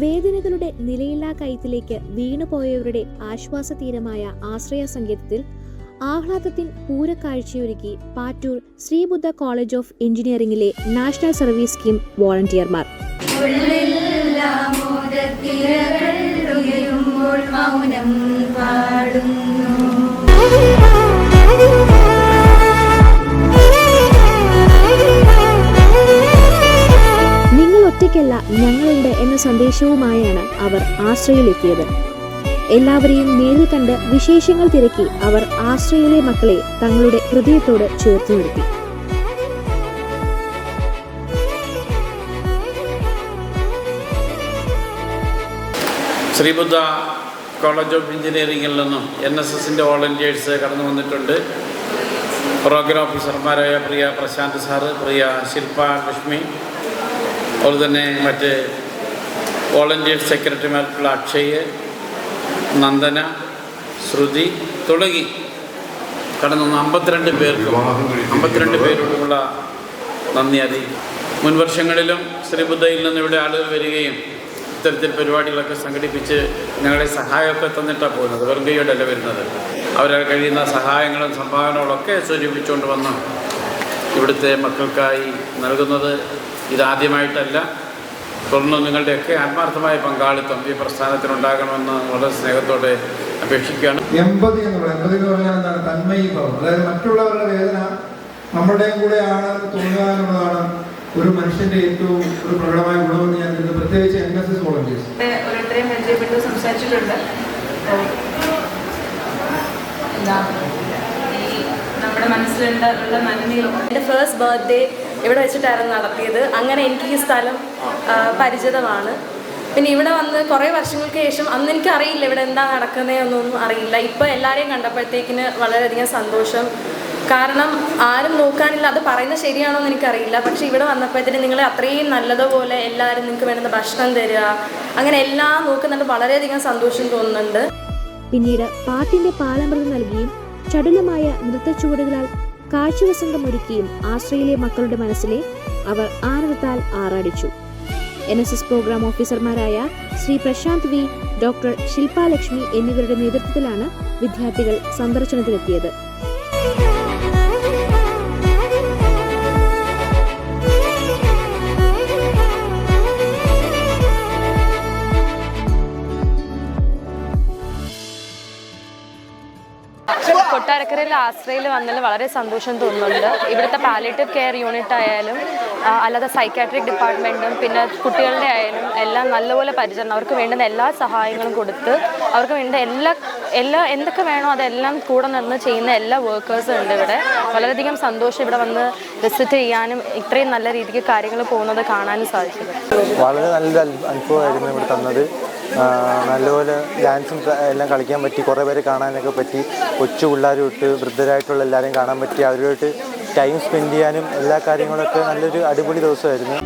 വേദനകളുടെ നിലയില്ലാ കയത്തിലേക്ക് വീണുപോയവരുടെ ആശ്വാസ തീരമായ ആശ്രയ സംഗീതത്തിൽ ആഹ്ലാദത്തിൻ പൂരക്കാഴ്ചയൊരുക്കി പാറ്റൂർ ശ്രീബുദ്ധ കോളേജ് ഓഫ് എഞ്ചിനീയറിംഗിലെ നാഷണൽ സർവീസ് സ്കീം വോളണ്ടിയർമാർ. മൗനം പാടുന്നു. ഒറ്റയ്ക്കല്ല ഞങ്ങളുണ്ട് എന്ന സന്ദേശവുമായാണ് അവർ ആശ്രയിലെത്തിയത്. എല്ലാവരെയും നേരിൽ കണ്ട് വിശേഷങ്ങൾ തിരക്കി അവർ ആശ്രയിലെ മക്കളെ തങ്ങളുടെ ഹൃദയത്തോട് ചേർത്ത് നിർത്തി. ശ്രീബുദ്ധ കോളേജ് ഓഫ് എഞ്ചിനീയറിംഗിൽ നിന്നും എൻ എസ് എസിന്റെ വോളണ്ടിയേഴ്സ് കടന്നു വന്നിട്ടുണ്ട്. പ്രോഗ്രാം ഓഫീസർമാരായ പ്രിയ പ്രശാന്ത് സാറ് പ്രിയ ശില്പ ലക്ഷ്മി അതുപോലെ തന്നെ മറ്റ് വോളണ്ടിയർ സെക്രട്ടറിമാർക്കുള്ള അക്ഷയ് നന്ദന ശ്രുതി തുടങ്ങി. കടന്നു അമ്പത്തിരണ്ട് പേർക്ക് അമ്പത്തിരണ്ട് പേരോടുമുള്ള നന്ദി. അറിയിക്കും മുൻ വർഷങ്ങളിലും ശ്രീബുദ്ധയിൽ നിന്ന് ഇവിടെ ആളുകൾ വരികയും ഇത്തരത്തിൽ പരിപാടികളൊക്കെ സംഘടിപ്പിച്ച് ഞങ്ങളെ സഹായമൊക്കെ തന്നിട്ടാണ് പോകുന്നത്. വെറും കൈയോടല്ല വരുന്നത്. അവരാൽ കഴിയുന്ന സഹായങ്ങളും സംഭാവനകളൊക്കെ സ്വരൂപിച്ചുകൊണ്ട് വന്ന് ഇവിടുത്തെ മക്കൾക്കായി നൽകുന്നത് ഇതാദ്യമായിട്ടല്ല. തുടർന്ന് നിങ്ങളുടെയൊക്കെ ആത്മാർത്ഥമായ പങ്കാളിത്തം ഈ പ്രസ്ഥാനത്തിനുണ്ടാകണമെന്ന് വളരെ സ്നേഹത്തോടെ അപേക്ഷിക്കുകയാണ്. എൺപതി എന്ന് പറയുന്നത് എൺപതി എന്ന് പറഞ്ഞാൽ എന്താണ്? തന്മയീഭാവം. അതായത് മറ്റുള്ളവരുടെ വേദന നമ്മുടെയും കൂടെ ആണ് തോന്നുക എന്നുള്ളതാണ് ഒരു മനുഷ്യന്റെ ഏറ്റവും ഒരു പ്രകടമായ ഗുണമെന്ന് ഞാൻ കരുതുന്നു. പ്രത്യേകിച്ച് എൻ എസ് എസ് വോളണ്ടിയേഴ്സ് ഓരോരുത്തരെയും പരിചയപ്പെട്ട് സംസാരിച്ചിട്ടുണ്ട്. നമ്മുടെ മനസ്സിലുണ്ട് ഉള്ള നന്ദിയും എന്റെ ഫസ്റ്റ് ബർത്ത്ഡേ ഇവിടെ വെച്ചിട്ടായിരുന്നു നടത്തിയത്. അങ്ങനെ എനിക്ക് ഈ സ്ഥലം പരിചിതമാണ്. പിന്നെ ഇവിടെ വന്ന് കുറേ വർഷങ്ങൾക്ക് ശേഷം അന്ന് എനിക്ക് അറിയില്ല ഇവിടെ എന്താ നടക്കുന്നതെന്നൊന്നും അറിയില്ല. ഇപ്പോൾ എല്ലാവരെയും കണ്ടപ്പോഴത്തേക്കിന് വളരെയധികം സന്തോഷം. കാരണം ആരും നോക്കാനില്ല. അത് പറയുന്നത് ശരിയാണോ എന്ന് എനിക്കറിയില്ല. പക്ഷേ ഇവിടെ വന്നപ്പോഴത്തേന് നിങ്ങളെ അത്രയും നല്ലതുപോലെ എല്ലാവരും നിങ്ങൾക്ക് വേണ്ടുന്ന ഭക്ഷണം തരിക അങ്ങനെ എല്ലാം നോക്കുന്നുണ്ട്. വളരെയധികം സന്തോഷം തോന്നുന്നുണ്ട്. പിന്നീട് പാട്ടിന്റെ പാലമൃതം നൽകിയും ചടുലമായ നൃത്തച്ചുവടുകളാൽ കാഴ്ചവസന്തം ഒരുക്കിയും ആശ്രയിലെ മക്കളുടെ മനസ്സിലെ അവർ ആനന്ദത്താൽ ആറാടിച്ചു. എൻ എസ് എസ് പ്രോഗ്രാം ഓഫീസർമാരായ ശ്രീ പ്രശാന്ത് വി ഡോക്ടർ ശില്പാലക്ഷ്മി എന്നിവരുടെ നേതൃത്വത്തിലാണ് വിദ്യാർത്ഥികൾ സന്ദർശനത്തിലെത്തിയത് കൊട്ടാരക്കരയിൽ ആശ്രയിൽ വന്നതിൽ വളരെ സന്തോഷം തോന്നുന്നുണ്ട്. ഇവിടുത്തെ പാലിയേറ്റീവ് കെയർ യൂണിറ്റ് ആയാലും അല്ലാതെ സൈക്കാട്രിക് ഡിപ്പാർട്ട്മെന്റും പിന്നെ കുട്ടികളുടെ ആയാലും എല്ലാം നല്ലപോലെ പരിചരണം അവർക്ക് വേണ്ടുന്ന എല്ലാ സഹായങ്ങളും കൊടുത്ത് അവർക്ക് വേണ്ട എല്ലാ എല്ലാ എന്തൊക്കെ വേണോ അതെല്ലാം കൂടെ നിന്ന് ചെയ്യുന്ന എല്ലാ വർക്കേഴ്സും ഉണ്ട് ഇവിടെ. വളരെയധികം സന്തോഷം ഇവിടെ വന്ന് വിസിറ്റ് ചെയ്യാനും ഇത്രയും നല്ല രീതിക്ക് കാര്യങ്ങൾ പോകുന്നത് കാണാനും സാധിച്ചത് വളരെ നല്ലൊരു അനു- അനുഭവമായിരുന്നു ഇവിടെ തന്നത്. നല്ലപോലെ ഡാൻസും എല്ലാം കളിക്കാൻ പറ്റി. കുറേ പേരെ കാണാനൊക്കെ പറ്റി. കൊച്ചു പിള്ളേരും തൊട്ട് വൃദ്ധരായിട്ടുള്ള എല്ലാവരെയും കാണാൻ പറ്റി. അവരുമായിട്ട് ടൈം സ്പെൻഡ് ചെയ്യാനും എല്ലാ കാര്യങ്ങളൊക്കെ നല്ലൊരു അടിപൊളി ദിവസമായിരുന്നു.